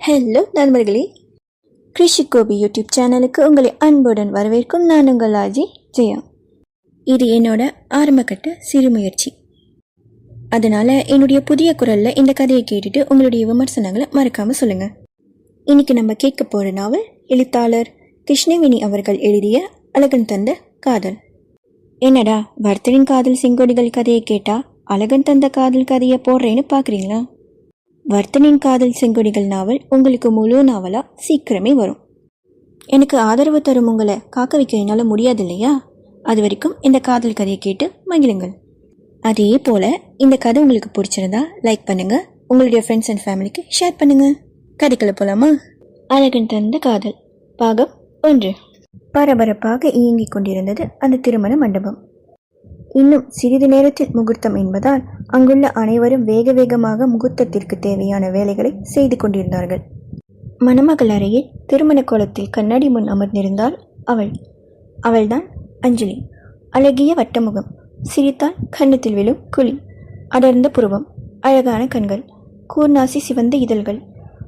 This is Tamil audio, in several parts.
ஹலோ நண்பர்களே. கிருஷி கோபி யூடியூப் சேனலுக்கு உங்களை அன்புடன் வரவேற்கும் நான் உங்கள் ஆஜி ஜெயா. இது என்னோட ஆரம்பக்கட்ட சிறு முயற்சி அதனால் என்னுடைய புதிய குரலில் இந்த கதையை கேட்டுட்டு உங்களுடைய விமர்சனங்களை மறக்காமல் சொல்லுங்கள் இன்றைக்கி நம்ம கேட்க போகிற நாவல் எழுத்தாளர் கிருஷ்ணவேணி அவர்கள் எழுதிய அழகன் தந்த காதல். என்னடா வர்த்தனின் காதல் செங்கோடிகள் கதையை கேட்டால் அழகன் தந்த காதல் கதையை போடுறேன்னு பார்க்குறீங்களா வர்த்தனின் காதல் செங்கொடிகள் நாவல் உங்களுக்கு முழு நாவலாக சீக்கிரமே வரும். எனக்கு ஆதரவு தரும் உங்களை காக்க வைக்க என்னால் முடியாது இல்லையா அது வரைக்கும் இந்த காதல் கதையை கேட்டு மகிழுங்கள். அதே போல் இந்த கதை உங்களுக்கு பிடிச்சிருந்தா லைக் பண்ணுங்கள் உங்களுடைய ஃப்ரெண்ட்ஸ் அண்ட் ஃபேமிலிக்கு ஷேர் பண்ணுங்கள் கதைக்குள்ள போகலாமா அழகன் தந்த காதல். பாகம் ஒன்று. பரபரப்பாக இயங்கிக் கொண்டிருந்தது அந்த திருமண மண்டபம். இன்னும் சிறிது நேரத்தில் முகூர்த்தம் என்பதால் அங்குள்ள அனைவரும் வேக வேகமாக முகூர்த்தத்திற்கு தேவையான வேலைகளை செய்து கொண்டிருந்தார்கள். மணமகள் அறையில் திருமண கோலத்தில் கண்ணாடி முன் அமர்ந்திருந்தாள் அவள். அவள்தான் அஞ்சலி. அழகிய வட்டமுகம். சிரித்தால் கன்னத்தில் விழும் குழி. அடர்ந்த புருவம். அழகான கண்கள். கூர்நாசி சிவந்த இதழ்கள்.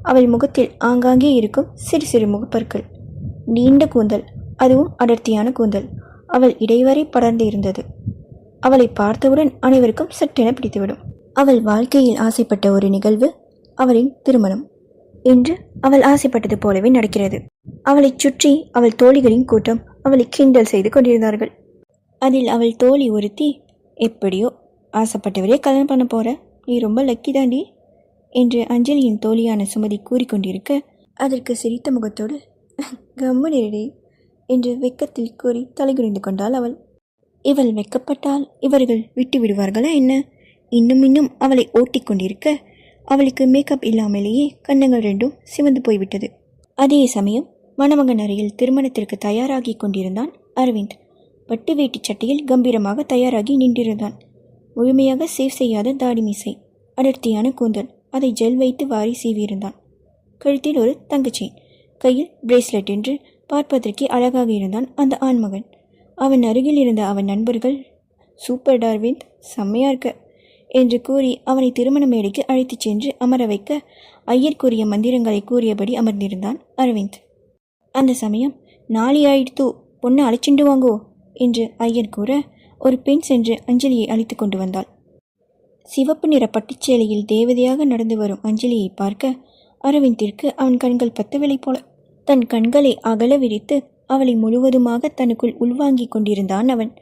அவள் முகத்தில் ஆங்காங்கே இருக்கும் சிறு சிறு முகப்பற்கள். நீண்ட கூந்தல். அதுவும் அடர்த்தியான கூந்தல். அவள் இடைவரை படர்ந்து இருந்தது. அவளை பார்த்தவுடன் அனைவருக்கும் சட்டென பிடித்துவிடும். அவள் வாழ்க்கையில் ஆசைப்பட்ட ஒரு நிகழ்வு அவளின் திருமணம் இன்று அவள் ஆசைப்பட்டது போலவே நடக்கிறது. அவளைச் சுற்றி அவள் தோழிகளின் கூட்டம் அவளை கிண்டல் செய்து கொண்டிருந்தார்கள். அதில் அவள் தோழி ஒருத்தி எப்படியோ ஆசைப்பட்டவரே கல்யாணம் பண்ண போற. நீ ரொம்ப லக்கி தாண்டி என்று அஞ்சலியின் தோழியான சுமதி கூறிக்கொண்டிருக்க அதற்கு சிரித்த முகத்தோடு கம்மனிரடி என்று வெக்கத்தில் கூறி தலைகுனிந்து கொண்டாள் அவள். இவள் வெக்கப்பட்டால் இவர்கள் விட்டு விடுவார்களா என்ன? இன்னும் இன்னும் அவளை ஓட்டிக் கொண்டிருக்க அவளுக்கு மேக்கப் இல்லாமலேயே கன்னங்கள் ரெண்டும் சிவந்து போய்விட்டது. அதே சமயம் மணமகன் அறையில் திருமணத்திற்கு தயாராகி கொண்டிருந்தான் அரவிந்த். பட்டு வேட்டி சட்டையில் கம்பீரமாக தயாராகி நின்றிருந்தான். முழுமையாக சேவ் செய்யாத தாடி மீசை அடர்த்தியான கூந்தல் அதை ஜெல் வைத்து வாரி சீவியிருந்தான். கழுத்தில் ஒரு தங்கச்செயின் கையில் பிரேஸ்லெட் என்று பார்ப்பதற்கே அழகாக இருந்தான் அந்த ஆண்மகன். அவன் அருகில் இருந்த அவன் நண்பர்கள் சூப்பர் டார்விந்த் செம்மையா இருக்க என்று கூறி அவனை திருமண மேடைக்கு அழைத்துச் சென்று அமர வைக்க ஐயர் கூறிய மந்திரங்களை கூறியபடி அமர்ந்திருந்தான் அரவிந்த். அந்த சமயம் நாளி ஆயிடுத்து பொண்ணை அழைச்சிண்டு வாங்கோ என்று ஐயர் கூற ஒரு பெண் சென்று அஞ்சலியை அழைத்து கொண்டு வந்தாள். சிவப்பு நிற பட்டுச்சேலையில் தேவதையாக நடந்து வரும் அஞ்சலியை பார்க்க அரவிந்திற்கு அவன் கண்கள் பத்தவில்லை போல. தன் கண்களை அகல விரித்து அவளை முழுவதுமாக தனக்குள் உள்வாங்கிக் கொண்டிருந்தான் அவன்.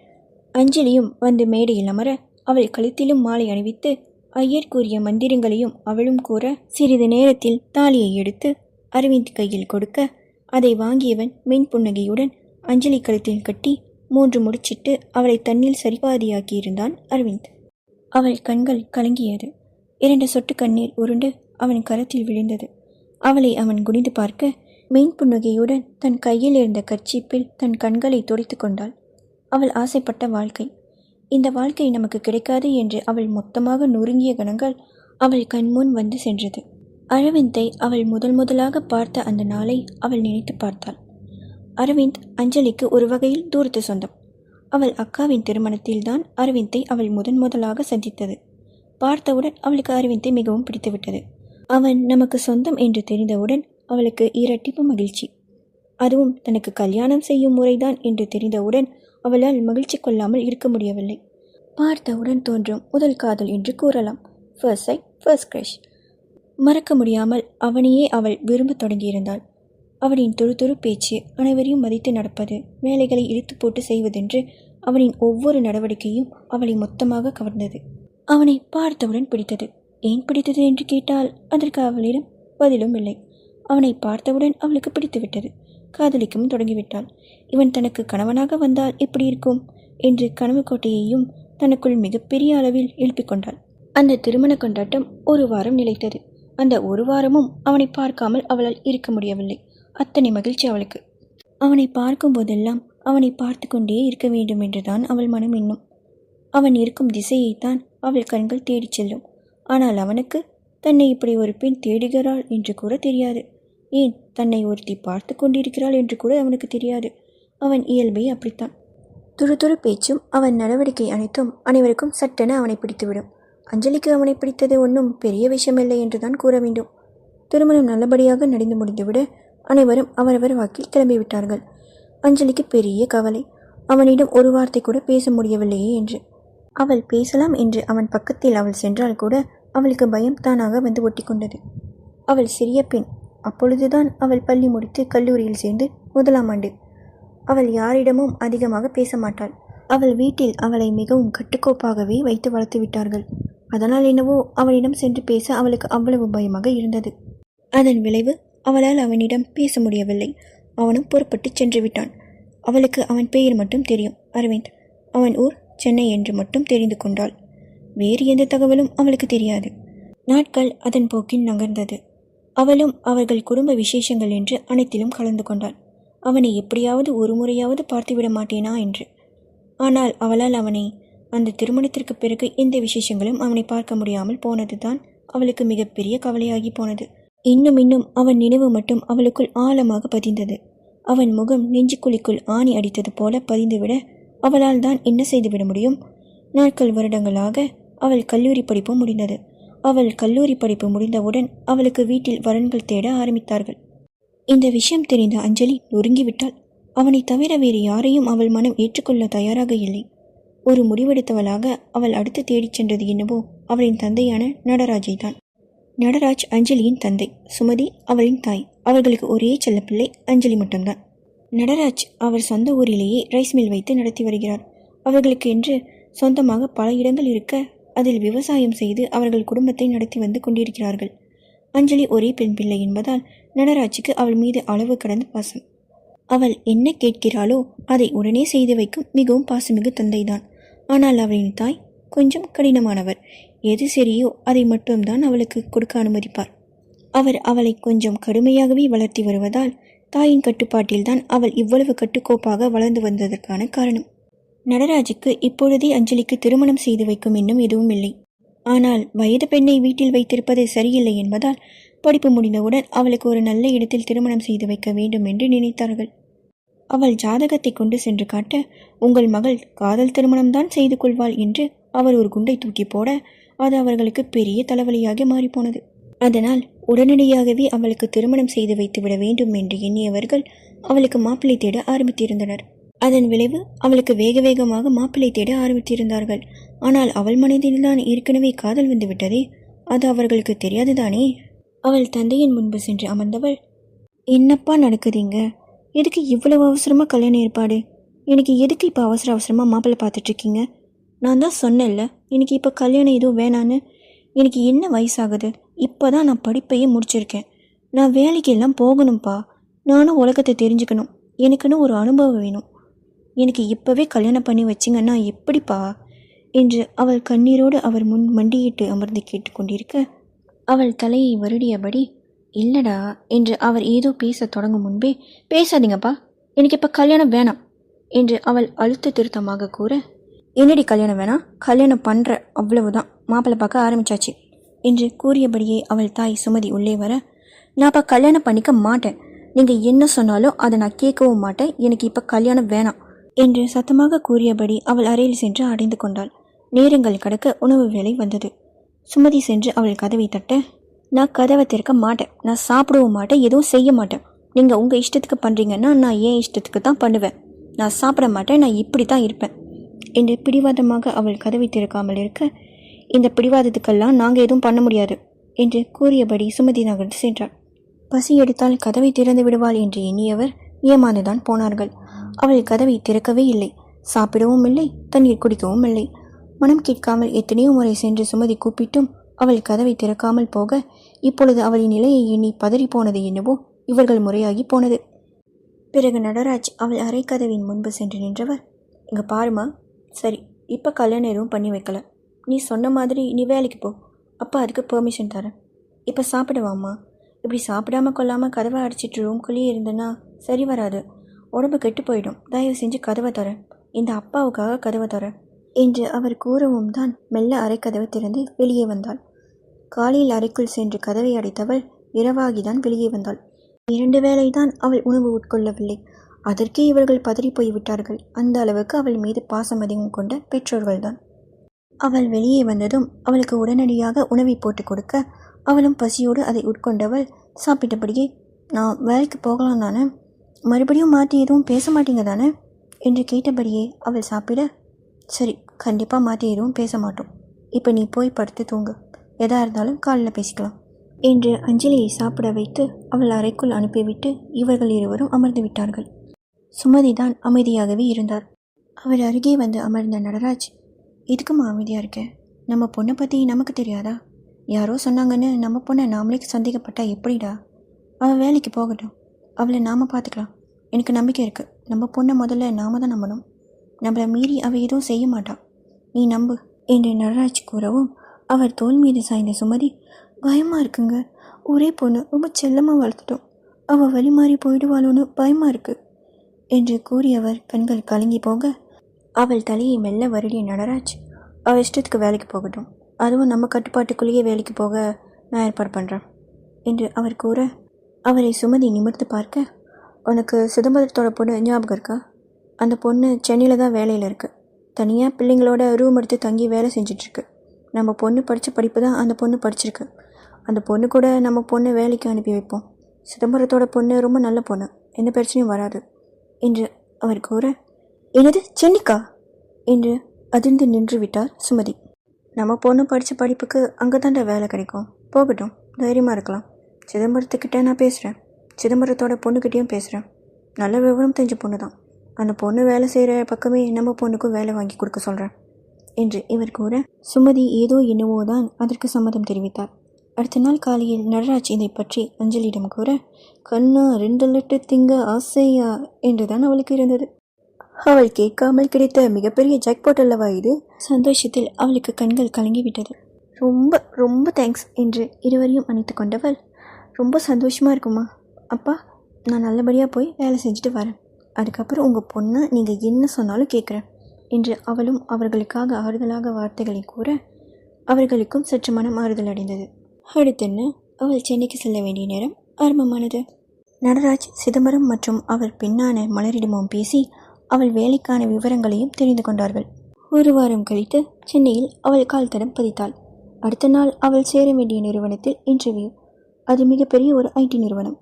அஞ்சலியும் வந்து மேடையில் அமர அவள் கழுத்திலும் மாலை அணிவித்து ஐயர் கூறிய மந்திரங்களையும் அவளும் கூற சிறிது நேரத்தில் தாலியை எடுத்து அரவிந்த் கையில் கொடுக்க அதை வாங்கியவன் மென் புன்னகையுடன் அஞ்சலி கழுத்தில் கட்டி மூன்று முடிச்சிட்டு அவளை தண்ணில் சரிபாதியாக்கியிருந்தான் அரவிந்த். அவள் கண்கள் கலங்கியது. இரண்டு சொட்டு கண்ணீர் உருண்டு அவன் கரத்தில் விழுந்தது. அவளை அவன் குனிந்து பார்க்க மெயின் புன்னகையுடன் தன் கையில் இருந்த கர்ச்சீப்பில் தன் கண்களை துடைத்து கொண்டாள். அவள் ஆசைப்பட்ட வாழ்க்கை. இந்த வாழ்க்கை நமக்கு கிடைக்காது என்று அவள் மொத்தமாக நொறுங்கிய கணங்கள் அவள் கண்முன் வந்து சென்றது. அரவிந்தை அவள் முதல் முதலாக பார்த்த அந்த நாளை அவள் நினைத்து பார்த்தாள். அரவிந்த் அஞ்சலிக்கு ஒரு வகையில் தூரத்து சொந்தம். அவள் அக்காவின் திருமணத்தில்தான் அரவிந்தை அவள் முதன் முதலாக சந்தித்தது. பார்த்தவுடன் அவளுக்கு அரவிந்தை மிகவும் பிடித்துவிட்டது. அவன் நமக்கு சொந்தம் என்று தெரிந்தவுடன் அவளுக்கு இரட்டிப்பு மகிழ்ச்சி. அதுவும் தனக்கு கல்யாணம் செய்யும் முறைதான் என்று தெரிந்தவுடன் அவளால் மகிழ்ச்சி கொள்ளாமல் இருக்க முடியவில்லை. பார்த்தவுடன் தோன்றும் முதல் காதல் என்று கூறலாம். ஃபர்ஸ்ட் சைட் ஃபர்ஸ்ட் க்ரஷ் மறக்க முடியாமல் அவனையே அவள் விரும்பத் தொடங்கியிருந்தாள். அவனின் துரு துரு பேச்சு அனைவரையும் மதித்து நடப்பது வேலைகளை இழுத்து போட்டு செய்வதென்று அவனின் ஒவ்வொரு நடவடிக்கையும் அவளை மொத்தமாக கவர்ந்தது. அவனை பார்த்தவுடன் பிடித்தது. ஏன் பிடித்தது? என்று கேட்டால் அதற்கு அவளிடம் பதிலும் இல்லை. அவனை பார்த்தவுடன் அவளுக்கு பிடித்துவிட்டது. காதலிக்கவும் தொடங்கிவிட்டாள். இவன் தனக்கு கணவனாக வந்தால் எப்படி இருக்கும்? என்று கனவு கோட்டையையும் தனக்குள் மிகப்பெரிய அளவில் எழுப்பிக் கொண்டாள். அந்த திருமண கொண்டாட்டம் ஒரு வாரம் நிலைத்தது. அந்த ஒரு வாரமும் அவனை பார்க்காமல் அவளால் இருக்க முடியவில்லை. அத்தனை மகிழ்ச்சி அவளுக்கு. அவனை பார்க்கும் போதெல்லாம் அவனை பார்த்து கொண்டே இருக்க வேண்டும் என்றுதான் அவள் மனம் எண்ணும். அவன் இருக்கும் திசையைத்தான் அவள் கண்கள் தேடிச் செல்லும். ஆனால் அவனுக்கு தன்னை இப்படி ஒரு பெண் தேடுகிறாள் என்று கூட தெரியாது. ஏன் தன்னை ஒருத்தி பார்த்து கொண்டிருக்கிறாள் என்று கூட அவனுக்கு தெரியாது. அவன் இயல்பை அப்படித்தான். துரு துரு பேச்சும் அவன் நடவடிக்கை அனைத்தும் அனைவருக்கும் சட்டென அவனை பிடித்துவிடும். அஞ்சலிக்கு அவனை பிடித்தது ஒன்றும் பெரிய விஷயமில்லை என்றுதான் கூற வேண்டும். திருமணம் நல்லபடியாக நடந்து முடிந்துவிட அனைவரும் அவரவர் வாக்கில் கிளம்பிவிட்டார்கள். அஞ்சலிக்கு பெரிய கவலை. அவனிடம் ஒரு வார்த்தை கூட பேச முடியவில்லையே என்று. அவள் பேசலாம் என்று அவன் பக்கத்தில் அவள் சென்றால் கூட அவளுக்கு பயம் தானாக வந்து ஒட்டிக்கொண்டது அவள் சிறிய பெண். அப்பொழுதுதான் அவள் பள்ளி முடித்து கல்லூரியில் சேர்ந்து முதலாம் ஆண்டு. அவள் யாரிடமும் அதிகமாக பேச மாட்டாள். அவள் வீட்டில் அவளை மிகவும் கட்டுக்கோப்பாகவே வைத்து வளர்த்து விட்டார்கள். அதனால் என்னவோ அவனிடம் சென்று பேச அவளுக்கு அவ்வளவு பயமாக இருந்தது. அதன் விளைவு அவளால் அவனிடம் பேச முடியவில்லை. அவனும் புறப்பட்டு சென்று விட்டான். அவளுக்கு அவன் பெயர் மட்டும் தெரியும். அரவிந்த். அவன் ஊர் சென்னை என்று மட்டும் தெரிந்து கொண்டாள். வேறு எந்த தகவலும் அவளுக்கு தெரியாது. நாட்கள் அதன் போக்கில் நகர்ந்தது. அவளும் அவர்கள் குடும்ப விசேஷங்கள் என்று அனைத்திலும் கலந்து கொண்டாள். அவனை எப்படியாவது ஒரு முறையாவது பார்த்துவிட மாட்டேனா என்று. ஆனால் அவளால் அவனை அந்த திருமணத்திற்கு பிறகு எந்த விசேஷங்களும் அவனை பார்க்க முடியாமல் போனதுதான் அவளுக்கு மிகப்பெரிய கவலையாகி போனது. இன்னும் இன்னும் அவன் நினைவு மட்டும் அவளுக்குள் ஆழமாக பதிந்தது. அவன் முகம் நெஞ்சுக்குழிக்குள் ஆணி அடித்தது போல பதிந்துவிட அவளால் தான் என்ன செய்துவிட முடியும்? நாட்கள் வருடங்களாக அவள் கல்லூரி படிப்பும் முடிந்தது. அவள் கல்லூரி படிப்பு முடிந்தவுடன் அவளுக்கு வீட்டில் வரன்கள் தேட ஆரம்பித்தார்கள். இந்த விஷயம் தெரிந்த அஞ்சலி நொறுங்கிவிட்டாள். அவனை தவிர வேறு யாரையும் அவள் மனம் ஏற்றுக்கொள்ள தயாராக இல்லை. ஒரு முடிவெடுத்தவளாக அவள் அடுத்து தேடிச் சென்றது என்னவோ அவளின் தந்தையான நடராஜை தான் நடராஜ் அஞ்சலியின் தந்தை சுமதி அவளின் தாய். அவர்களுக்கு ஒரே செல்லப்பிள்ளை அஞ்சலி மட்டும்தான். நடராஜ் அவர் சொந்த ஊரிலேயே ரைஸ் மில் வைத்து நடத்தி வருகிறார். அவர்களுக்கு என்று சொந்தமாக பல இடங்கள் இருக்க அதில் விவசாயம் செய்து அவர்கள் குடும்பத்தை நடத்தி வந்து கொண்டிருக்கிறார்கள். அஞ்சலி ஒரே பெண் பிள்ளை என்பதால் நடராஜுக்கு அவள் மீது அளவு கடந்த பாசம். அவள் என்ன கேட்கிறாளோ அதை உடனே செய்து வைக்கும் மிகவும் பாசமிகு தந்தைதான். ஆனால் அவளின் தாய் கொஞ்சம் கடினமானவர். எது சரியோ அதை மட்டும்தான் அவளுக்கு கொடுக்க அனுமதிப்பார். அவர் அவளை கொஞ்சம் கடுமையாகவே வளர்த்தி வருவதால் தாயின் கட்டுப்பாட்டில்தான் அவள் இவ்வளவு கட்டுக்கோப்பாக வளர்ந்து வந்ததற்கான காரணம். நடராஜுக்கு இப்பொழுதே அஞ்சலிக்கு திருமணம் செய்து வைக்கும் இன்னும் எதுவும் இல்லை. ஆனால் வயது பெண்ணை வீட்டில் வைத்திருப்பது சரியில்லை என்பதால் படிப்பு முடிந்தவுடன் அவளுக்கு ஒரு நல்ல இடத்தில் திருமணம் செய்து வைக்க வேண்டும் என்று நினைத்தார்கள். அவள் ஜாதகத்தை கொண்டு சென்று காட்ட உங்கள் மகள் காதல் திருமணம்தான் செய்து கொள்வாள் என்று அவர் ஒரு குண்டை தூக்கி போட அது அவர்களுக்கு பெரிய தலைவலியாக மாறிப்போனது. அதனால் உடனடியாகவே அவளுக்கு திருமணம் செய்து வைத்து விட வேண்டும் என்று எண்ணியவர்கள் அவளுக்கு மாப்பிள்ளை தேட ஆரம்பித்திருந்தனர். அதன் விளைவு அவளுக்கு வேக வேகமாக மாப்பிள்ளை தேட ஆரம்பித்திருந்தார்கள். ஆனால் அவள் மனதில்தான் ஏற்கனவே காதல் வந்து விட்டதே. அது அவர்களுக்கு தெரியாதுதானே? அவள் தந்தையின் முன்பு சென்று அமர்ந்தவள் என்னப்பா நடக்குதுங்க எதுக்கு இவ்வளவு அவசரமாக கல்யாணம் ஏற்பாடு? எனக்கு எதுக்கு இப்போ அவசர அவசரமாக மாப்பிள்ளை பார்த்துட்ருக்கீங்க நான் தான் சொன்னேன்ல எனக்கு இப்போ கல்யாணம் எதுவும் வேணான்னு. எனக்கு என்ன வயசாகுது? இப்போ தான் நான் படிப்பையே முடிச்சிருக்கேன். நான் வேலைக்கு எல்லாம் போகணும்ப்பா. நானும் உலகத்தை தெரிஞ்சுக்கணும். எனக்குன்னு ஒரு அனுபவம் வேணும். எனக்கு இப்போவே கல்யாணம் பண்ணி வச்சிங்கன்னா எப்படிப்பா? என்று அவள் கண்ணீரோடு அவர் முன் மண்டியிட்டு அமர்ந்து கேட்டுக்கொண்டிருக்க அவள் தலையை வருடியபடி இல்லடா என்று அவர் ஏதோ பேசத் தொடங்கும் முன்பே பேசாதீங்கப்பா எனக்கு இப்போ கல்யாணம் வேணாம் என்று அவள் அழுத்த திருத்தமாக கூற என்னடி கல்யாணம் வேணாம்? கல்யாணம் பண்ணுற அவ்வளவுதான். மாப்பிள்ளை பார்க்க ஆரம்பிச்சாச்சு என்று கூறியபடியே அவள் தாய் சுமதி உள்ளே வர நான் இப்போ கல்யாணம் பண்ணிக்க மாட்டேன். நீங்கள் என்ன சொன்னாலும் அதை நான் கேட்கவும் மாட்டேன். எனக்கு இப்போ கல்யாணம் வேணாம். என்று சத்தமாக கூறியபடி அவள் அறையில் சென்று அடைந்து கொண்டாள். நேரங்கள் கடக்க உணவு வேலை வந்தது. சுமதி சென்று அவள் கதவை தட்ட நான் கதவை திறக்க மாட்டேன். நான் சாப்பிடவும் மாட்டேன். எதுவும் செய்ய மாட்டேன். நீங்கள் உங்கள் இஷ்டத்துக்கு பண்ணுறீங்கன்னா நான் ஏன் இஷ்டத்துக்கு தான் பண்ணுவேன். நான் சாப்பிட மாட்டேன். நான் இப்படி தான் இருப்பேன். என்று பிடிவாதமாக அவள் கதவை திறக்காமல் இருக்க இந்த பிடிவாதத்துக்கெல்லாம் நாங்கள் எதுவும் பண்ண முடியாது என்று கூறியபடி சுமதி நகர்ந்து சென்றாள். பசி எடுத்தால் கதவை திறந்து விடுவாள் என்று எண்ணியவர் ஏமாந்துதான் போனார்கள். அவள் கதவை திறக்கவே இல்லை. சாப்பிடவும் இல்லை தண்ணீர் குடிக்கவும் இல்லை. மனம் கேட்காமல் எத்தனையோ முறை சென்று சுமதி கூப்பிட்டும் அவள் கதவை திறக்காமல் போக இப்பொழுது அவளின் நிலையை எண்ணி பதறி போனது என்னவோ இவர்கள் முறையாகி போனது. பிறகு நடராஜ் அவள் அரை கதவின் முன்பு சென்று நின்றவர் இங்க பாருமா சரி இப்போ கல்யாணம் எதுவும் பண்ணி வைக்கல. நீ சொன்ன மாதிரி நீ வேலைக்கு போ. அப்பா அதுக்கு பெர்மிஷன் தரேன். இப்போ சாப்பிடுவாம்மா. இப்படி சாப்பிடாம கொள்ளாமல் கதவை அடிச்சிட்டு ரூம்குள்ளேயே இருந்தேன்னா சரி வராது. உடம்பு கெட்டு போயிடும். தயவு செஞ்சு கதவை தர இந்த அப்பாவுக்காக கதவை தர என்று அவர் கூறவும் தான் மெல்ல அரைக்கதவை திறந்து வெளியே வந்தாள். காலையில் அறைக்குள் சென்று கதவை அடைத்தவள் இரவாகிதான் வெளியே வந்தாள். இரண்டு வேளைதான் அவள் உணவு உட்கொள்ளவில்லை. அதற்கே இவர்கள் பதறி போய்விட்டார்கள் அந்த அளவுக்கு அவள் மீது பாசம் அதிகம் கொண்ட பெற்றோர்கள்தான். அவள் வெளியே வந்ததும் அவளுக்கு உடனடியாக உணவை போட்டு கொடுக்க அவளும் பசியோடு அதை உட்கொண்டவள் சாப்பிட்டபடியே நான் வேலைக்கு போகலாம் தானே மறுபடியும் மாற்றி எதுவும் பேச மாட்டீங்க தானே என்று கேட்டபடியே அவள் சாப்பிட சரி கண்டிப்பாக மாற்றி எதுவும் பேச மாட்டோம். இப்போ நீ போய் படுத்து தூங்கு. எதா இருந்தாலும் காலில் பேசிக்கலாம். என்று அஞ்சலியை சாப்பிட வைத்து அவள் அறைக்குள் அனுப்பிவிட்டு இவர்கள் இருவரும் அமர்ந்து விட்டார்கள். சுமதி தான் அமைதியாகவே இருந்தார். அவர் அருகே வந்து அமர்ந்த நடராஜ் எதுக்குமா அமைதியாக இருக்க? நம்ம பொண்ணை பற்றி நமக்கு தெரியாதா? யாரோ சொன்னாங்கன்னு நம்ம பொண்ணை நாமளே சந்தேகப்பட்டா எப்படிடா? அவள் வேலைக்கு போகட்டும். அவளை நாம் பார்த்துக்கலாம் எனக்கு நம்பிக்கை இருக்குது நம்ம பொண்ணை முதல்ல நாம தான் நம்பணும். நம்மளை மீறி அவள் எதுவும் செய்ய மாட்டாள் நீ நம்பு என்று நடராஜ் கூறவும் அவர் தோல் மீது சாய்ந்த சுமதி பயமாக இருக்குங்க. ஒரே பொண்ணு. ரொம்ப செல்லமாக வளர்த்துட்டோம். அவள் வழி மாறி போயிடுவாளோன்னு பயமாக இருக்குது என்று கூறியவர் கண்கள் கலங்கி போக அவள் தலையை மெல்ல வருடிய நடராஜ் அவள் இஷ்டத்துக்கு வேலைக்கு போகட்டும். அதுவும் நம்ம கட்டுப்பாட்டுக்குள்ளேயே வேலைக்கு போக நான் ஏற்பாடு பண்ணுறேன் என்று அவர் கூற அவரை சுமதி நிமிர்ந்து பார்க்க உனக்கு சிதம்பரத்தோட பொண்ணு ஞாபகம் இருக்கா? அந்த பொண்ணு சென்னையில் தான் வேலையில் இருக்குது தனியாக பிள்ளைங்களோட ரூம் எடுத்து தங்கி வேலை செஞ்சிட்ருக்கு. நம்ம பொண்ணு படித்த படிப்பு தான் அந்த பொண்ணு படிச்சிருக்கு. அந்த பொண்ணு கூட நம்ம பொண்ணை வேலைக்கு அனுப்பி வைப்போம். சிதம்பரத்தோட பொண்ணு ரொம்ப நல்ல பொண்ணு. எந்த பிரச்சனையும் வராது. என்று அவர் கூற என்னது சென்னிக்கா? என்று அதிர்ந்து நின்று விட்டார் சுமதி. நம்ம பொண்ணு படித்த படிப்புக்கு அங்கே தான்டா வேலை கிடைக்கும். போகட்டும் தைரியமாக இருக்கலாம். சிதம்பரத்துக்கிட்ட நான் பேசுகிறேன் சிதம்பரத்தோட பொண்ணுக்கிட்டேயும் பேசுகிறேன் நல்ல விவரம் தெரிஞ்ச பொண்ணு தான் அந்த பொண்ணு வேலை செய்கிற பக்கமே நம்ம பொண்ணுக்கும் வேலை வாங்கி கொடுக்க சொல்கிறேன் என்று இவர் கூற சுமதி ஏதோ என்னவோ தான் அதற்கு சம்மதம் தெரிவித்தார். அடுத்த நாள் காலையில் நடராஜ் இதை பற்றி அஞ்சலியிடம் கூற கண்ணா ரெண்டு லட்டு திங்க ஆசையா? என்றுதான் அவளுக்கு இருந்தது. அவள் கேட்காமல் கிடைத்த மிகப்பெரிய ஜாக்பாட் அல்லவா இது? சந்தோஷத்தில் அவளுக்கு கண்கள் கலங்கிவிட்டது. ரொம்ப ரொம்ப தேங்க்ஸ் என்று இருவரையும் அணைத்து கொண்டவள் ரொம்ப சந்தோஷமாக இருக்குமா? அப்பா நான் நல்லபடியாக போய் வேலை செஞ்சுட்டு வரேன். அதுக்கப்புறம் உங்கள் பொண்ணை நீங்கள் என்ன சொன்னாலும் கேட்குறேன் என்று அவளும் அவர்களுக்காக ஆறுதலாக வார்த்தைகளை கூற அவர்களுக்கும் சற்று மனம் ஆறுதல் அடைந்தது. அடுத்தென்ன அவள் சென்னைக்கு செல்ல வேண்டிய நேரம் ஆரம்பமானது. நடராஜ் சிதம்பரம் மற்றும் அவர் பின்னான மலரிடமும் பேசி அவள் வேலைக்கான விவரங்களையும் தெரிந்து கொண்டார்கள். ஒரு வாரம் கழித்து சென்னையில் அவள் கால் தடம் பதித்தாள். அடுத்த நாள் அவள் சேர வேண்டிய நிறுவனத்தில் இன்டர்வியூ அது மிகப்பெரிய ஒரு ஐடி நிறுவனம்.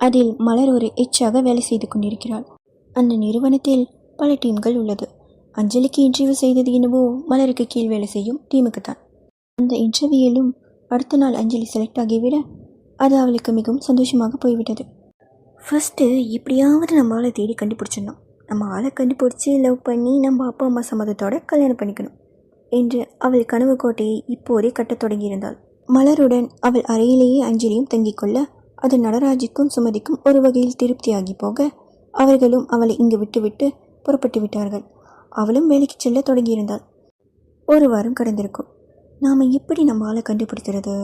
அதில் மலர் ஒரு எச்சாக வேலை செய்து கொண்டிருக்கிறாள். அந்த நிறுவனத்தில் பல டீம்கள் உள்ளது. அஞ்சலிக்கு இன்டர்வியூ செய்தது என்னவோ மலருக்கு கீழ் வேலை செய்யும் டீமுக்கு தான். அந்த இன்டர்வியூலும் அடுத்த நாள் அஞ்சலி செலக்ட் ஆகிவிட அது அவளுக்கு மிகவும் சந்தோஷமாக போய்விட்டது. ஃபஸ்ட்டு எப்படியாவது நம்ம ஆளை தேடி கண்டுபிடிச்சிடணும். நம்ம ஆளை கண்டுபிடிச்சி லவ் பண்ணி நம்ம அப்பா அம்மா சம்மதத்தோட கல்யாணம் பண்ணிக்கணும் என்று அவள் கனவு கோட்டையை இப்போதே கட்டத் தொடங்கியிருந்தாள். மலருடன் அவள் அறையிலேயே அஞ்சலியும் தங்கிக் கொள்ள அது நடராஜுக்கும் சுமதிக்கும் ஒரு வகையில் திருப்தியாகி போக அவர்களும் அவளை இங்கு விட்டுவிட்டு புறப்பட்டு விட்டார்கள். அவளும் வேலைக்கு செல்ல தொடங்கியிருந்தாள். ஒரு வாரம் கடந்திருக்கும். நாம் எப்படி நம்ம ஆளை கண்டுபிடிக்கிறது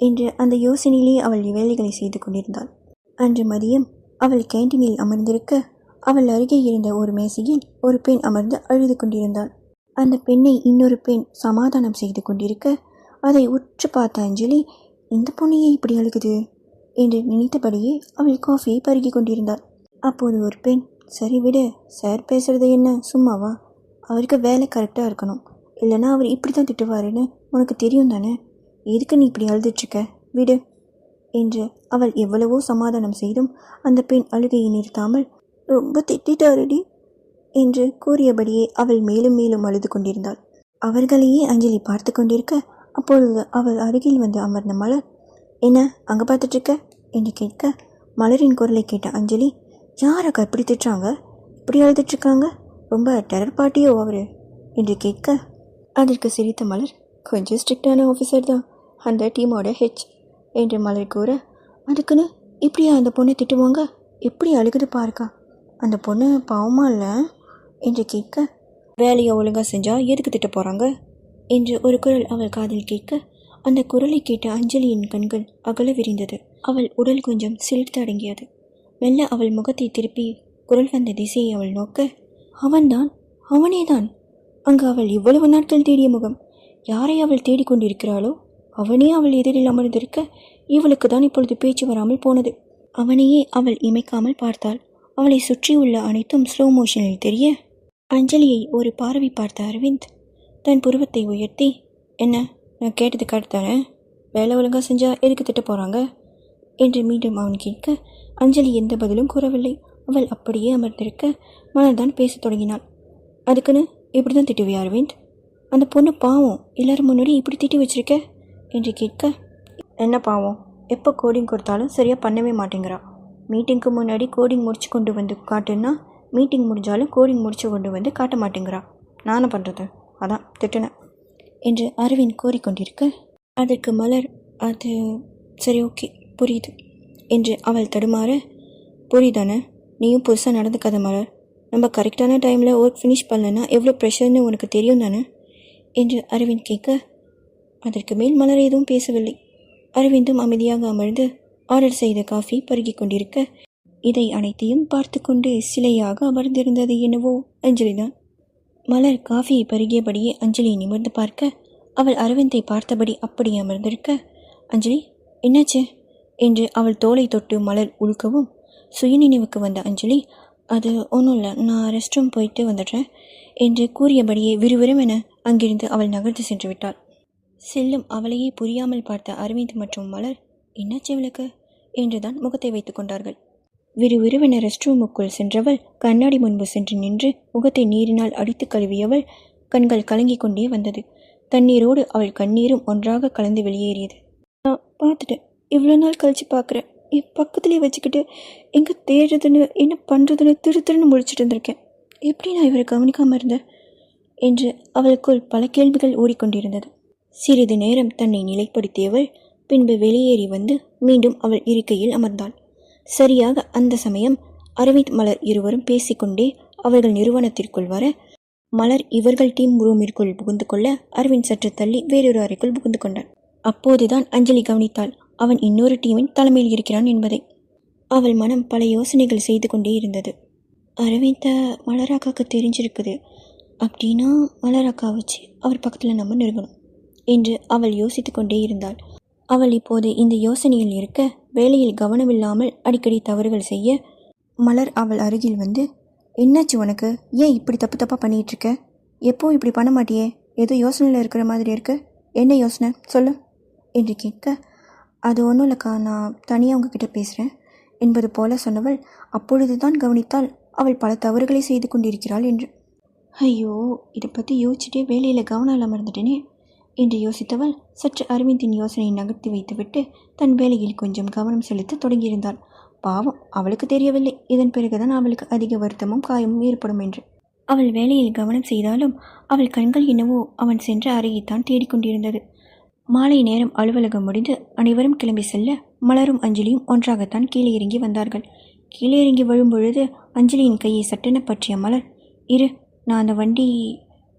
என்று அந்த யோசனையிலே அவள் வேலைகளை செய்து கொண்டிருந்தாள். அன்று மதியம் அவள் கேண்டீனில் அமர்ந்திருக்க அவள் அருகே இருந்த ஒரு மேசையில் ஒரு பெண் அமர்ந்து அழுது கொண்டிருந்தாள். அந்த பெண்ணை இன்னொரு பெண் சமாதானம் செய்து கொண்டிருக்க அதை உற்று பார்த்த அஞ்சலி இந்த பொண்ணையே இப்படி அழுகுது? என்று நினைத்தபடியே அவள் காஃபியை பருகி கொண்டிருந்தாள். அப்போது ஒரு பெண் சரி விடு சார் பேசுறது என்ன சும்மாவா? அவருக்கு வேலை கரெக்டாக இருக்கணும். இல்லைன்னா அவர் இப்படி தான் திட்டுவாருன்னு உனக்கு தெரியும் தானே? எதுக்கு நீ இப்படி அழுதுட்ருக்க விடு என்று அவள் எவ்வளவோ சமாதானம் செய்தும் அந்த பெண் அழுகையை நிறுத்தாமல் ரொம்ப திட்டாரடி என்று கூறியபடியே அவள் மேலும் மேலும் அழுது கொண்டிருந்தாள். அவர்களையே அஞ்சலி பார்த்து கொண்டிருக்க அப்பொழுது அவள் அருகில் வந்து அமர்ந்த மலர் என்ன அங்கே பார்த்துட்ருக்க? என்று கேட்க மலரின் குரலை கேட்ட அஞ்சலி யார் அக்கா இப்படி திட்டுறாங்க? இப்படி அழுதுட்ருக்காங்க? ரொம்ப டெரர் அவர்? என்று கேட்க அதற்கு சிரித்த மலர் கொஞ்சம் ஸ்ட்ரிக்டான ஆஃபீஸர் தான் அந்த டீமோட ஹெச் என்று மலர் கூற அதுக்குன்னு இப்படியா அந்த பொண்ணை திட்டுவாங்க? எப்படி அழுகுது பாருக்கா. அந்த பொண்ணு பாவமா இல்லை? என்று கேட்க வேலையை ஒழுங்காக செஞ்சால் எதுக்கு திட்ட போகிறாங்க என்று ஒரு குரல் அவள் காதில் கேட்க அந்த குரலை கேட்ட அஞ்சலியின் கண்கள் அகல விரிந்தது. அவள் உடல் கொஞ்சம் சிலிர்த்து அடங்கியது. மெல்ல அவள் முகத்தை திருப்பி குரல் வந்த திசையை அவள் நோக்க அவன்தான்? அவனேதான்? அங்கு அவள் இவ்வளவு நாட்கள் தேடிய முகம் யாரை அவள் தேடிக்கொண்டிருக்கிறாளோ அவனே அவள் எதிரில் அமர்ந்திருக்க இவளுக்கு தான் இப்பொழுது பேச்சு வராமல் போனது. அவனையே அவள் இமைக்காமல் பார்த்தாள். அவளை சுற்றியுள்ள அனைத்தும் ஸ்லோ மோஷனில் தெரிய அஞ்சலியை ஒரு பார்வை பார்த்த அரவிந்த் தன் புருவத்தை உயர்த்தி என்ன? நான் கேட்டது காட்டு தரேன் வேலை ஒழுங்காக செஞ்சால் எதுக்கு திட்ட போகிறாங்க என்று மீண்டும் அவன் கேட்க அஞ்சலி எந்த பதிலும் கூறவில்லை. அவள் அப்படியே அமர்ந்திருக்க மலர்தான் பேசத் தொடங்கினாள். அதுக்குன்னு இப்படி தான் திட்டுவியா அரவிந்த்? அந்த பொண்ணு பாவம். எல்லாரும் முன்னாடி இப்படி திட்டி வச்சிருக்க? என்று கேட்க என்ன பாவம்? எப்போ கோடிங் கொடுத்தாலும் சரியாக பண்ணவே மாட்டேங்கிறா. மீட்டிங்க்கு முன்னாடி கோடிங் முடிச்சு கொண்டு வந்து காட்டுன்னா மீட்டிங் முடிஞ்சாலும் கோடிங் முடிச்சு கொண்டு வந்து காட்ட மாட்டேங்கிறா. நானும் பண்ணுறது அதான் திட்டுனேன். என்று அரவிந்த் கூறிக்கொண்டிருக்க அதற்கு மலர் அது சரி ஓகே புரியுது என்று அவள் தடுமாற புரியுதானே? நீயும் புதுசாக நடந்துக்காத மலர். நம்ம கரெக்டான டைமில் ஒர்க் ஃபினிஷ் பண்ணலன்னா எவ்வளோ ப்ரெஷர்னு உனக்கு தெரியும் தானே என்று அரவிந்த் கேட்க அதற்கு மேல் மலர் எதுவும் பேசவில்லை. அரவிந்தும் அமைதியாக அமர்ந்து ஆர்டர் செய்த காஃபி பருகி கொண்டிருக்க இதை அனைத்தையும் பார்த்து கொண்டு சிலையாக அமர்ந்திருந்தது என்னவோ அஞ்சலிதான். மலர் காஃபியை பருகியபடியே அஞ்சலியை நிமிர்ந்து பார்க்க அவள் அரவிந்தை பார்த்தபடி அப்படி அமர்ந்திருக்க அஞ்சலி என்னாச்சு? என்று அவள் தோலை தொட்டு மலர் உழுக்கவும் சுயநினைவுக்கு வந்த அஞ்சலி அது ஒன்றும் இல்லை நான் ரெஸ்ட் ரூம் போயிட்டு வந்துடுறேன் என்று கூறியபடியே விறுவிறுவென அங்கிருந்து அவள் நகர்ந்து சென்று விட்டாள். செல்லும் அவளையே புரியாமல் பார்த்த அரவிந்த் மற்றும் மலர் என்னாச்சு இவளுக்கு? என்றுதான் முகத்தை வைத்துக் கொண்டார்கள். விறுவிறுவென ரெஸ்ட் ரூமுக்குள் சென்றவள் கண்ணாடி முன்பு சென்று நின்று முகத்தை நீரினால் அடித்து கழுவியவள் கண்கள் கலங்கிக் கொண்டே வந்தது. தண்ணீரோடு அவள் கண்ணீரும் ஒன்றாக கலந்து வெளியேறியது. நான் பார்த்துட்டேன். இவ்வளோ நாள் கழிச்சு பார்க்குறேன். என் பக்கத்துலேயே வச்சுக்கிட்டு எங்கே தேடுறதுன்னு என்ன பண்ணுறதுன்னு திரு திருன்னு முழிச்சிட்டு இருந்திருக்கேன். எப்படி நான் இவரை கவனிக்காமல் இருந்தேன்? என்று அவளுக்குள் பல கேள்விகள் ஓடிக்கொண்டிருந்தது. சிறிது நேரம் தன்னை நிலைப்படுத்தியவள் பின்பு வெளியேறி வந்து மீண்டும் அவள் இருக்கையில் அமர்ந்தாள். சரியாக அந்த சமயம் அரவிந்த் மலர் இருவரும் பேசிக்கொண்டே அவர்கள் நிறுவனத்திற்குள் வர மலர் இவர்கள் டீம் ரூமிற்குள் புகுந்து கொள்ள அரவிந்த் சற்று தள்ளி வேறொரு அறைக்குள் புகுந்து கொண்டான். அப்போதுதான் அஞ்சலி கவனித்தாள். அவன் இன்னொரு டீமின் தலைமையில் இருக்கிறான் என்பதை. அவள் மனம் பல யோசனைகள் செய்து கொண்டே இருந்தது. அரவிந்த மலராக்காவுக்கு தெரிஞ்சிருக்குது. அப்படின்னா மலராக்கா வச்சு அவர் பக்கத்தில் நம்ம நிறுவனம் என்று அவள் யோசித்து கொண்டே இருந்தாள். அவள் இப்போது இந்த யோசனையில் இருக்க வேலையில் கவனமில்லாமல் அடிக்கடி தவறுகள் செய்ய மலர் அவள் அருகில் வந்து என்னாச்சு உனக்கு? ஏன் இப்படி தப்பு தப்பாக பண்ணிகிட்ருக்க எப்போ இப்படி பண்ண மாட்டியே? ஏதோ யோசனையில் இருக்கிற மாதிரி இருக்கு. என்ன யோசனை? சொல்லு. என்று கேட்க அது ஒன்றும் இல்லைக்கா. நான் தனியாக உங்ககிட்ட பேசுகிறேன் என்பது போல சொன்னவள் அப்பொழுதுதான் கவனித்தால் அவள் பல தவறுகளை செய்து கொண்டிருக்கிறாள் என்று. ஐயோ இதை பற்றி யோசிச்சுட்டே வேலையில் கவனம் இல்லாமல் இருந்துட்டேனே. என்று யோசித்தவள் சற்று அரவிந்தின் யோசனையை நகர்த்தி வைத்துவிட்டு தன் வேலையில் கொஞ்சம் கவனம் செலுத்த தொடங்கியிருந்தாள். பாவம் அவளுக்கு தெரியவில்லை. இதன் பிறகுதான் அவளுக்கு அதிக வருத்தமும் காயமும் ஏற்படும் என்று. அவள் வேலையில் கவனம் செய்தாலும் அவள் கண்கள் என்னவோ அவன் சென்ற அறையைத்தான் தேடிக்கொண்டிருந்தது மாலை நேரம் அலுவலகம் முடிந்து அனைவரும் கிளம்பி செல்ல மலரும் அஞ்சலியும் ஒன்றாகத்தான் கீழே இறங்கி வந்தார்கள். கீழே இறங்கி விழும்பொழுது அஞ்சலியின் கையை சட்டென பற்றிய மலர் இரு நான் அந்த வண்டி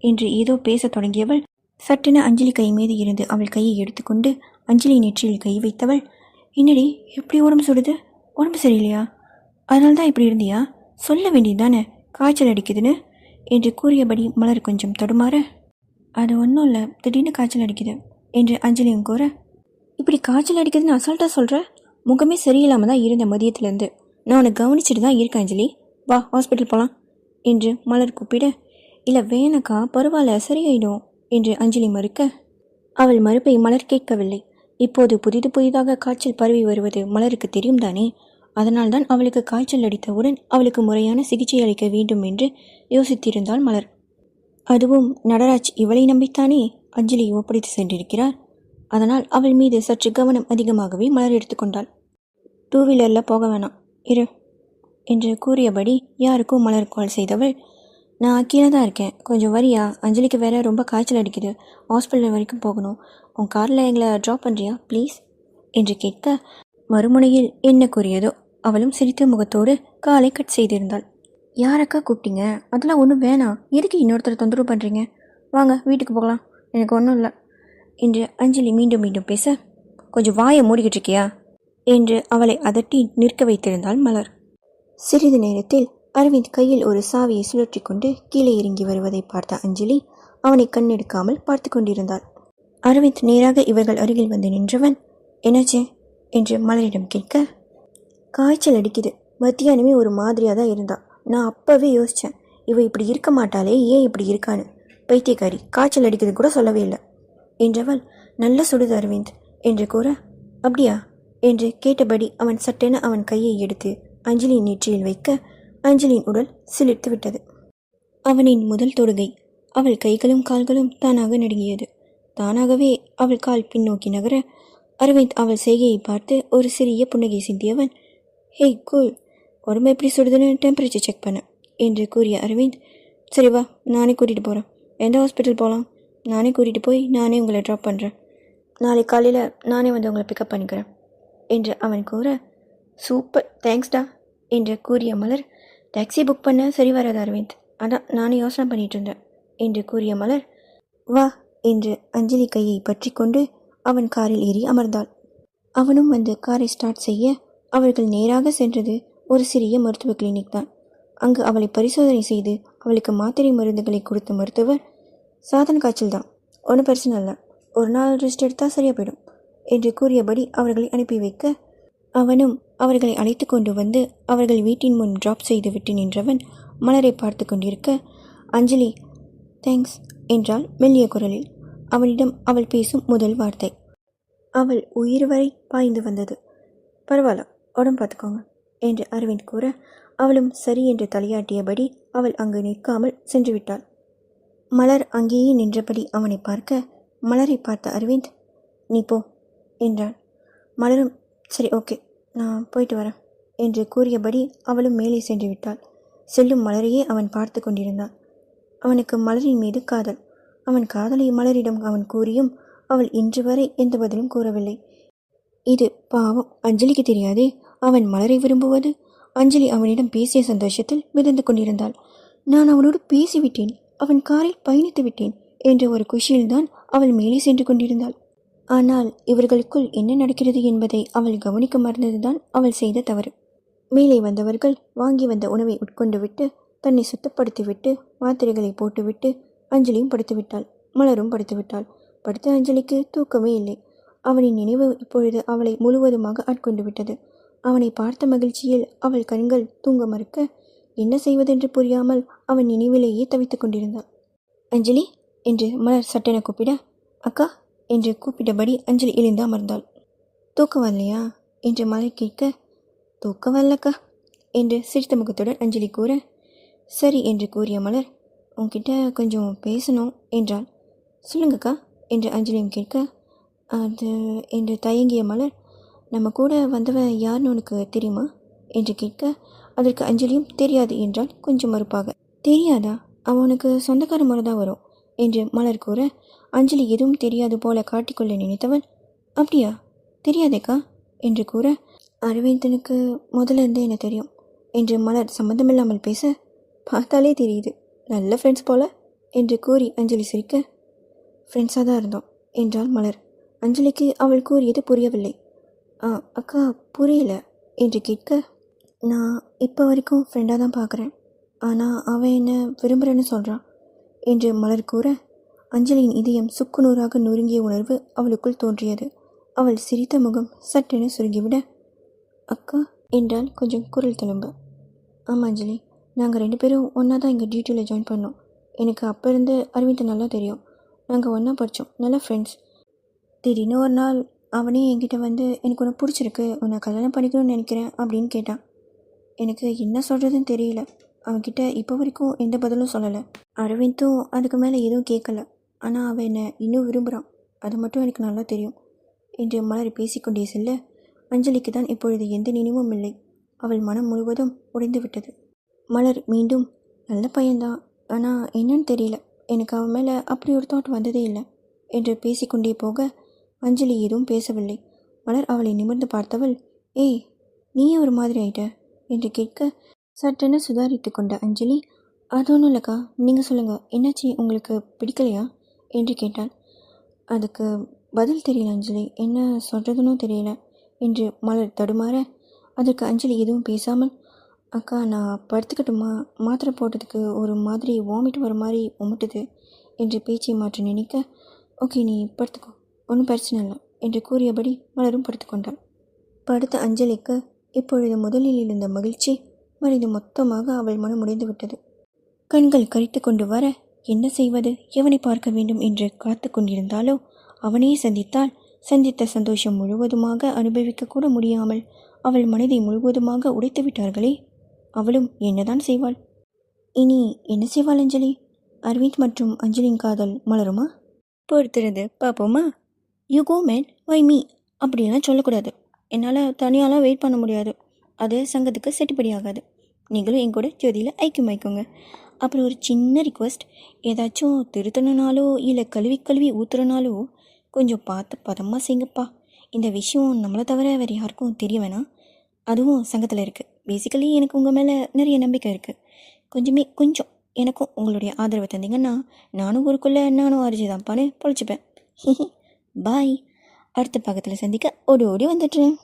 என்று ஏதோ பேசத் தொடங்கியவள் சட்டென அஞ்சலி கை மீது இருந்து அவள் கையை எடுத்துக்கொண்டு அஞ்சலி நெற்றியில் கை வைத்தவள் என்னடி எப்படி உடம்பு சுடுது? உடம்பு சரியில்லையா? அதனால தான் இப்படி இருந்தியா? சொல்ல வேண்டியதுதானே? காய்ச்சல் அடிக்குதுன்னு? என்று கூறியபடி மலர் கொஞ்சம் தடுமாற அது ஒன்றும் இல்லை திடீர்னு காய்ச்சல் அடிக்குது என்று அஞ்சலியும் கூற இப்படி காய்ச்சல் அடிக்குதுன்னு அசால்ட்டாக சொல்கிற முகமே சரியில்லாமல் தான் இருந்த மதியத்துலேருந்து. நான் உன்னை கவனிச்சுட்டு தான் இருக்கேன் அஞ்சலி. வா ஹாஸ்பிட்டல் போகலாம் என்று மலர் கூப்பிட இல்லை வேணக்கா பரவாயில்ல சரியாயிடும். என்று அஞ்சலி மறுக்க அவள் மறுப்பை மலர் கேட்கவில்லை. இப்போது புதிது புதிதாக காய்ச்சல் பரவி வருவது மலருக்கு தெரியும் தானே? அதனால்தான் அவளுக்கு காய்ச்சல் அடித்தவுடன் அவளுக்கு முறையான சிகிச்சை அளிக்க வேண்டும் என்று யோசித்திருந்தாள் மலர். அதுவும் நடராஜ் இவளை நம்பித்தானே? அஞ்சலி ஒப்படைத்து சென்றிருக்கிறார். அதனால் அவள் மீது சற்று கவனம் அதிகமாகவே மலர் எடுத்துக்கொண்டாள் டூ வீலரில் போக வேணாம். இரு என்று கூறியபடி யாருக்கும் மலர் கால் செய்தவள் நான் கீழே தான் இருக்கேன். கொஞ்சம் வரியா? அஞ்சலிக்கு வேற ரொம்ப காய்ச்சல் அடிக்குது. ஹாஸ்பிட்டல் வரைக்கும் போகணும். உன் காரில் எங்களை ட்ராப் பண்ணுறியா ப்ளீஸ் என்று கேட்க மறுமுனையில் என்ன கூறியதோ அவளும் சிரித்த முகத்தோடு காலை கட் செய்திருந்தாள். யாரக்கா கூப்பிட்டீங்க? அதெல்லாம் ஒன்றும் வேணாம். எதுக்கு இன்னொருத்தர் தொந்தரவு பண்ணுறீங்க வாங்க வீட்டுக்கு போகலாம். எனக்கு ஒன்றும் இல்லை. என்று அஞ்சலி மீண்டும் மீண்டும் பேச கொஞ்சம் வாயை மூடிக்கிட்டு இருக்கியா? என்று அவளை அதட்டி நிற்க வைத்திருந்தாள் மலர். சிறிது நேரத்தில் அரவிந்த் கையில் ஒரு சாவியை சுழற்றி கொண்டு கீழே இறங்கி வருவதை பார்த்த அஞ்சலி அவனை கண்ணெடுக்காமல் பார்த்து கொண்டிருந்தாள். அரவிந்த் நேராக இவர்கள் அருகில் வந்து நின்றவன்? என்னாச்சு? என்று மலரிடம் கேட்க காய்ச்சல் அடிக்குது. மத்தியானமே ஒரு மாதிரியாக தான் இருந்தா. நான் அப்போவே யோசித்தேன் இவ இப்படி இருக்க மாட்டாளே ஏன் இப்படி இருக்கான்னு. பைத்தியக்காரி காய்ச்சல் அடிக்குது கூட சொல்லவே இல்லை. என்றவள் நல்ல சுடுது அரவிந்த். என்று கூற அப்படியா? என்று கேட்டபடி அவன் சட்டென அவன் கையை எடுத்து அஞ்சலியின் நெற்றியில் வைக்க அஞ்சலியின் உடல் சிலிர்த்து விட்டது. அவனின் முதல் தொடுகை அவள் கைகளும் கால்களும் தானாக நடுங்கியது. தானாகவே அவள் கால் பின்னோக்கி நகர அரவிந்த் அவள் செய்கையை பார்த்து ஒரு சிறிய புன்னகை சிந்தியவன் ஹேய் கூல் உடம்பு எப்படி சுடுதுன்னு டெம்பரேச்சர் செக் பண்ண என்று கூறிய அரவிந்த் சரி வா நானே கூட்டிகிட்டு போகிறேன் எந்த ஹாஸ்பிட்டல் போகலாம் நானே கூட்டிகிட்டு போய் நானே உங்களை ட்ராப் பண்ணுறேன் நாளை காலையில் நானே வந்து உங்களை பிக்கப் பண்ணிக்கிறேன் என்று அவன் கூற சூப்பர் தேங்க்ஸ்டா என்று கூறிய மலர் டாக்ஸி புக் பண்ண சரி வராது அரவிந்த். அதான் நானும் யோசனை பண்ணிட்டு இருந்தேன் என்று கூறிய மலர் வா என்று அஞ்சலி கையை பற்றி கொண்டு அவன் காரில் ஏறி அமர்ந்தாள் அவனும் வந்து காரை ஸ்டார்ட் செய்ய அவர்கள் நேராக சென்றது ஒரு சிறிய மருத்துவ கிளினிக் தான். அங்கு அவளை பரிசோதனை செய்து அவளுக்கு மாத்திரை மருந்துகளை கொடுத்த மருத்துவர் சாதன காய்ச்சல் தான். ஒன்றும் பிரச்சனை இல்லை. ஒரு நாள் ரெஸ்ட் எடுத்தால் சரியாக போயிடும் என்று கூறியபடி அவர்களை அனுப்பி வைக்க அவனும் அவர்களை அழைத்து கொண்டு வந்து அவர்கள் வீட்டின் முன் ட்ராப் செய்து விட்டு நின்றவன் மலரை பார்த்து கொண்டிருக்க அஞ்சலி தேங்க்ஸ் என்றாள் மெல்லிய குரலில். அவனிடம் அவள் பேசும் முதல் வார்த்தை. அவள் உயிர் வரை பாய்ந்து வந்தது. பரவாயில்ல உடம்பு பார்த்துக்கோங்க என்று அரவிந்த் கூற அவளும் சரி என்று தலையாட்டியபடி அவள் அங்கு நிற்காமல் சென்று விட்டாள். மலர் அங்கேயே நின்றபடி அவனை பார்க்க மலரை பார்த்த அரவிந்த் நீ போ என்றான் மலரும் சரி ஓகே. நான் போயிட்டு வரேன் என்று கூறியபடி அவளும் மேலே சென்று விட்டாள். செல்லும் மலரையே அவன் பார்த்து கொண்டிருந்தான். அவனுக்கு மலரின் மீது காதல். அவன் காதலை மலரிடம் அவன் கூறியும் அவள் இன்று வரை எந்த பதிலும் கூறவில்லை. இது பாவம். அஞ்சலிக்கு தெரியாதே அவன் மலரை விரும்புவது? அஞ்சலி அவனிடம் பேசிய சந்தோஷத்தில் மிதந்து கொண்டிருந்தாள். நான் அவனோடு பேசிவிட்டேன். அவன் காரில் பயணித்து விட்டேன் என்ற ஒரு குஷியில்தான் அவள் மேலே சென்று கொண்டிருந்தாள். ஆனால் இவர்களுக்குள் என்ன நடக்கிறது என்பதை அவள் கவனிக்க மறந்ததுதான் அவள் செய்த தவறு. மேலே வந்தவர்கள் வாங்கி வந்த உணவை உட்கொண்டு விட்டு தன்னை சுத்தப்படுத்திவிட்டு மாத்திரைகளை போட்டுவிட்டு அஞ்சலியும் படுத்துவிட்டாள். மலரும் படுத்துவிட்டாள். படுத்த அஞ்சலிக்கு தூக்கமே இல்லை. அவனின் நினைவு இப்பொழுது அவளை முழுவதுமாக ஆட்கொண்டு விட்டது. அவனை பார்த்த மகிழ்ச்சியில் அவள் கண்கள் தூங்க மறுக்க என்ன செய்வதென்று புரியாமல் அவன் நினைவிலேயே தவித்துக் கொண்டிருந்தாள் அஞ்சலி? என்று மலர் சட்டென கூப்பிட அக்கா என்று கூப்பிட்டபடி அஞ்சலி எழுந்து அமர்ந்தாள். தூக்கம் வரலையா? என்று மலை கேட்க தூக்கம் வரலக்கா என்று சிரித்த முகத்துடன் அஞ்சலி கூற சரி என்று கூறிய மலர் உன்கிட்ட கொஞ்சம் பேசணும் என்றாள். சொல்லுங்கக்கா என்று அஞ்சலியும் கேட்க அது என்று தயங்கிய மலர் நம்ம கூட வந்தவன் யாருன்னு உனக்கு தெரியுமா? என்று கேட்க அதற்கு அஞ்சலியும் தெரியாது என்றால் கொஞ்சம் மறுப்பாக. தெரியாதா? அவனுக்கு சொந்தக்கார முறை தான் வரும் என்று மலர் கூற அஞ்சலி எதுவும் தெரியாது போல காட்டிக்கொள்ள நினைத்தவன் அப்படியா? தெரியாதேக்கா? என்று கூற அரவிந்தனுக்கு முதல்ல இருந்தே என்ன தெரியும்? என்று மலர் சம்மந்தமில்லாமல் பேச பார்த்தாலே தெரியுது. நல்ல ஃப்ரெண்ட்ஸ் போல? என்று கூறி அஞ்சலி சிரிக்க ஃப்ரெண்ட்ஸாக தான் இருந்தோம் என்றாள் மலர். அஞ்சலிக்கு அவள் கூறியது புரியவில்லை. ஆ அக்கா புரியல என்று கேட்க நான் இப்போ வரைக்கும் ஃப்ரெண்டாக தான் பார்க்குறேன் ஆனால் அவன் என்ன விரும்புகிறேன்னு சொல்கிறான் என்று மலர் கூற அஞ்சலியின் இதயம் சுக்குநூறாக நொறுங்கிய உணர்வு அவளுக்குள் தோன்றியது. அவள் சிரித்த முகம் சட்டென சுருங்கிவிட அக்கா என்றால் கொஞ்சம் குரல் தழும்ப ஆமாம் அஞ்சலி நாங்கள் ரெண்டு பேரும் ஒன்றா தான் இங்கே டியூட்டியில் ஜாயின் பண்ணோம். எனக்கு அப்போ இருந்து அரவிந்தை நல்லா தெரியும். நாங்கள் ஒன்றா படித்தோம் நல்ல ஃப்ரெண்ட்ஸ் திடீர்னு ஒரு நாள் அவனே என்கிட்ட வந்து எனக்கு உன்னை பிடிச்சிருக்கு உன்னை கல்யாணம் பண்ணிக்கணும்னு நினைக்கிறேன் அப்படின்னு கேட்டான். எனக்கு என்ன சொல்கிறதுன்னு தெரியல. அவன்கிட்ட இப்போ வரைக்கும் எந்த பதிலும் சொல்லலை. அரவிந்தும் அதுக்கு மேலே எதுவும் கேட்கல ஆனால் அவன் என்னை இன்னும் விரும்புகிறான் அது மட்டும் எனக்கு நல்லா தெரியும். என்று மலர் பேசிக்கொண்டே செல்ல அஞ்சலிக்கு தான் இப்பொழுது எந்த நினைவும் இல்லை. அவள் மனம் முழுவதும் உடைந்து விட்டது. மலர் மீண்டும் நல்ல பையன்தான். ஆனால் என்னன்னு தெரியல. எனக்கு அவன் மேலே அப்படி ஒரு தாட் வந்ததே இல்லை. என்று பேசிக்கொண்டே போக அஞ்சலி எதுவும் பேசவில்லை. மலர் அவளை நிமிர்ந்து பார்த்தவள் ஏய் நீ ஒரு மாதிரி ஆயிட்ட. என்று கேட்க சட்டென சுதாரித்து கொண்ட அஞ்சலி அது ஒன்றும் இல்லைக்கா. நீங்கள் சொல்லுங்கள் என்னாச்சு? உங்களுக்கு பிடிக்கலையா? என்று கேட்டாள் அதுக்கு பதில் தெரியல அஞ்சலி. என்ன சொல்கிறதுனோ தெரியல என்று மலர் தடுமாற அதற்கு அஞ்சலி எதுவும் பேசாமல் அக்கா நான் படுத்துக்கட்டுமா? மாத்திரை போட்டதுக்கு ஒரு மாதிரி வாமிட் வர மாதிரி உமட்டுது என்று பேச்சை மாற்ற நினைக்க ஓகே நீ படுத்துக்கோ. ஒன்றும் பிரச்சனை இல்லை என்று கூறியபடி மலரும் படுத்துக்கொண்டாள் படுத்த அஞ்சலிக்கு இப்பொழுது முதலில் இருந்த மகிழ்ச்சி மறைந்து மொத்தமாக அவள் மனம் முடிந்து விட்டது. கண்கள் கரித்து கொண்டு வர என்ன செய்வது? எவனை பார்க்க வேண்டும் என்று காத்து கொண்டிருந்தாலோ அவனையே சந்தித்தால் சந்தித்த சந்தோஷம் முழுவதுமாக அனுபவிக்க கூட முடியாமல் அவள் மனதை முழுவதுமாக உடைத்து விட்டார்களே அவளும் என்னதான் செய்வாள்? இனி என்ன செய்வாள் அஞ்சலி? அரவிந்த் மற்றும் அஞ்சலியின் காதல் மலருமா? பொறுத்திருந்து பார்ப்போமா? You go man why me அப்படியெல்லாம் சொல்லக்கூடாது. என்னால் தனியாலாம் வெயிட் பண்ண முடியாது. அது சங்கத்துக்கு செட்டுப்படி ஆகாது. நீங்களும் என் கூட ஜோதியில் ஐக்கியமாய்க்கோங்க. அப்புறம் ஒரு சின்ன ரிக்வெஸ்ட் ஏதாச்சும் திருத்தணுனாலோ இல்லை கழுவி கழுவி ஊற்றுறனாலோ கொஞ்சம் பார்த்து பதமாக செய்யுங்கப்பா இந்த விஷயம் நம்மளை தவிர வேறு யாருக்கும் தெரிய வேணாம். அதுவும் சங்கத்தில் இருக்குது பேசிக்கலி எனக்கு உங்கள் மேலே நிறைய நம்பிக்கை இருக்குது கொஞ்சமே கொஞ்சம் எனக்கும் உங்களுடைய ஆதரவு தந்தீங்கன்னா நானும் ஊருக்குள்ளே நானும் அரிஜிதான்ப்பான்னு பொழைச்சிப்பேன். பாய் அடுத்த பக்கத்தில் சந்திக்க ஓடி ஓடி வந்துட்டுறேன்